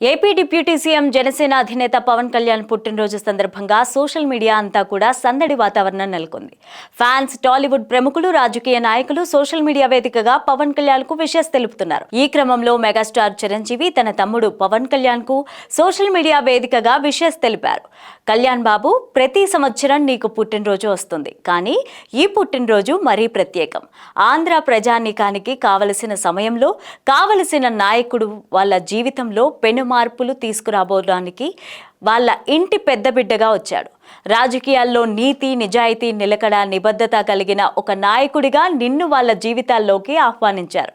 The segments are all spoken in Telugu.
ఏపీ డిప్యూటీ సీఎం జనసేన అధినేత పవన్ కళ్యాణ్ పుట్టినరోజు సందర్భంగా సోషల్ మీడియా అంతా కూడా సందడి వాతావరణం నెలకొంది. ఫ్యాన్స్ టాలీవుడ్ ప్రముఖులు రాజకీయ నాయకులు సోషల్ మీడియా వేదికగా పవన్ కళ్యాణ్కు విషెస్ తెలుపుతున్నారు. ఈ క్రమంలో మెగాస్టార్ చిరంజీవి తన తమ్ముడు పవన్ కళ్యాణ్కు సోషల్ మీడియా వేదికగా విషెస్ తెలిపారు. కళ్యాణ్ బాబు ప్రతి సంవత్సరం నీకు పుట్టినరోజు వస్తుంది. కానీ ఈ పుట్టినరోజు మరీ ప్రత్యేకం. ఆంధ్ర ప్రజానీకానికి కావలసిన సమయంలో కావలసిన నాయకుడు వాళ్ళ జీవితంలో పెను మార్పులు తీసుకురాబోడానికి వాళ్ళ ఇంటి పెద్ద బిడ్డగా వచ్చాడు. రాజకీయాల్లో నీతి నిజాయితీ నిలకడ నిబద్ధత కలిగిన ఒక నాయకుడిగా నిన్ను వాళ్ళ జీవితాల్లోకి ఆహ్వానించారు.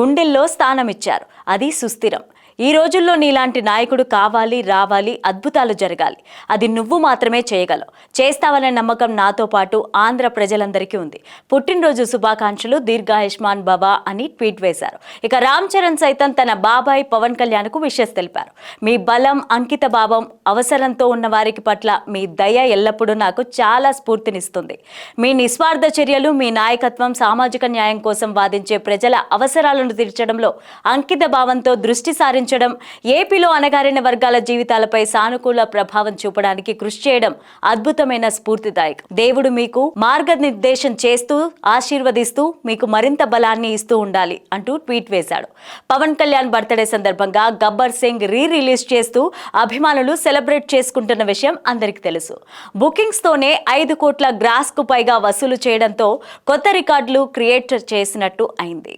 గుండెల్లో స్థానమిచ్చారు. అది సుస్థిరం. ఈ రోజుల్లో నీలాంటి నాయకుడు కావాలి రావాలి అద్భుతాలు జరగాలి. అది నువ్వు మాత్రమే చేయగలవు. చేస్తావనే నమ్మకం నాతో పాటు ఆంధ్ర ప్రజలందరికీ ఉంది. పుట్టినరోజు శుభాకాంక్షలు దీర్ఘాయుష్మాన్ బాబా అని ట్వీట్ వేశారు. ఇక రామ్ చరణ్ సైతం తన బాబాయ్ పవన్ కళ్యాణ్కు విషెస్ తెలిపారు. మీ బలం అంకిత భావం అవసరంతో ఉన్న వారికి పట్ల మీ దయ ఎల్లప్పుడూ నాకు చాలా స్ఫూర్తినిస్తుంది. మీ నిస్వార్థ చర్యలు మీ నాయకత్వం సామాజిక న్యాయం కోసం వాదించే ప్రజల అవసరాలను తీర్చడంలో అంకిత భావంతో దృష్టి సారించడం ఏపీలో అణగారిన వర్గాల జీవితాలపై సానుకూల ప్రభావం చూపడానికి కృషి చేయడం అద్భుతమైన స్ఫూర్తిదాయకం. దేవుడు మీకు మార్గనిర్దేశం చేస్తూ ఆశీర్వదిస్తూ మీకు మరింత బలాన్ని ఇస్తూ ఉండాలి అంటూ ట్వీట్ వేశాడు. పవన్ కళ్యాణ్ బర్త్డే సందర్భంగా గబ్బర్ సింగ్ రీ రిలీజ్ చేస్తూ అభిమానులు సెలబ్రేట్ చేసుకుంటున్న విషయం అందరికీ తెలుసు. బుకింగ్స్ తోనే ఐదు కోట్ల గ్రాస్కు పైగా వసూలు చేయడంతో కొత్త రికార్డులు క్రియేట్ చేసినట్టు అయింది.